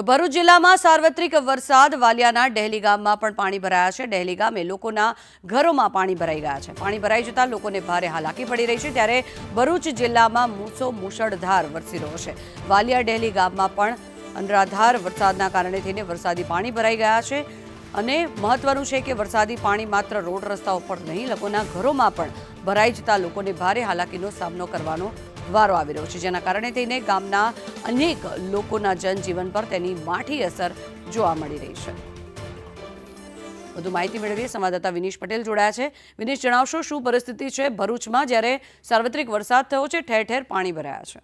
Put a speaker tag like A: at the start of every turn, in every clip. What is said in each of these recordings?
A: તો ભરૂચ જિલ્લામાં સાર્વત્રિક વરસાદ વાલિયાના ડહેલી ગામમાં પણ પાણી ભરાયા છે. ડહેલી ગામે લોકોના ઘરોમાં પાણી ભરાઈ ગયા છે. પાણી ભરાઈ જતા લોકોને ભારે હાલાકી પડી રહી છે ત્યારે ભરૂચ જિલ્લામાં મૂસો મુશળધાર વરસી રહ્યો છે. વાલિયા ડહેલી ગામમાં પણ અનરાધાર વરસાદના કારણે થઈને વરસાદી પાણી ભરાઈ ગયા છે. અને મહત્વનું છે કે વરસાદી પાણી માત્ર રોડ રસ્તાઓ પર નહીં, લોકોના ઘરોમાં પણ ભરાઈ જતા લોકોને ભારે હાલાકીનો સામનો કરવાનો વારો આવી રહ્યો છે, જેના કારણે થઈને ગામના અનેક લોકોના જનજીવન પર તેની માઠી અસર જોવા મળી રહી છે. વધુ માહિતી મેળવીએ, સંવાદદાતા વિનીશ પટેલ જોડાયા છે. વિનીશ, જણાવશો શું પરિસ્થિતિ છે? ભરૂચમાં જ્યારે સાર્વત્રિક વરસાદ થયો છે, ઠેર ઠેર પાણી ભરાયા છે.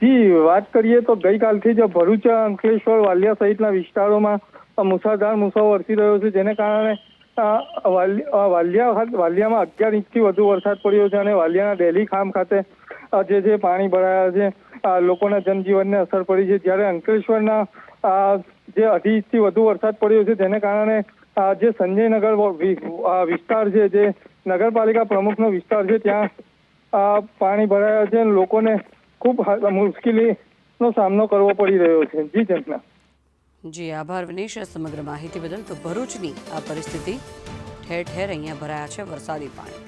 B: જી, વાત કરીએ તો ગઈકાલથી જ ભરૂચ, અંકલેશ્વર, વાલિયા સહિતના વિસ્તારોમાં મુસાધાર મૂસો વરસી રહ્યો છે, જેને કારણે વાલિયા, વાલિયામાં અગિયાર ઇંચથી વધુ વરસાદ પડ્યો છે અને વાલિયાના ડેલી ખામ ખાતે જે જે પાણી ભરાયા છે લોકોના જનજીવનને અસર પડી છે. જ્યારે અંકલેશ્વરના જે અઢી ઇંચથી વધુ વરસાદ પડ્યો છે જેને કારણે જે સંજયનગર વિસ્તાર છે, જે નગરપાલિકા પ્રમુખનો વિસ્તાર છે, ત્યાં પાણી ભરાયા છે લોકોને ખૂબ મુશ્કેલીનો સામનો કરવો પડી રહ્યો છે. જી જંકના
A: જી, આભાર વિનેશ. સમગ્ર માહિતી બદલ તો ભરૂચની આ પરિસ્થિતિ ઠેર ઠેર અહીંયા ભરાયા છે વરસાદી પાણી.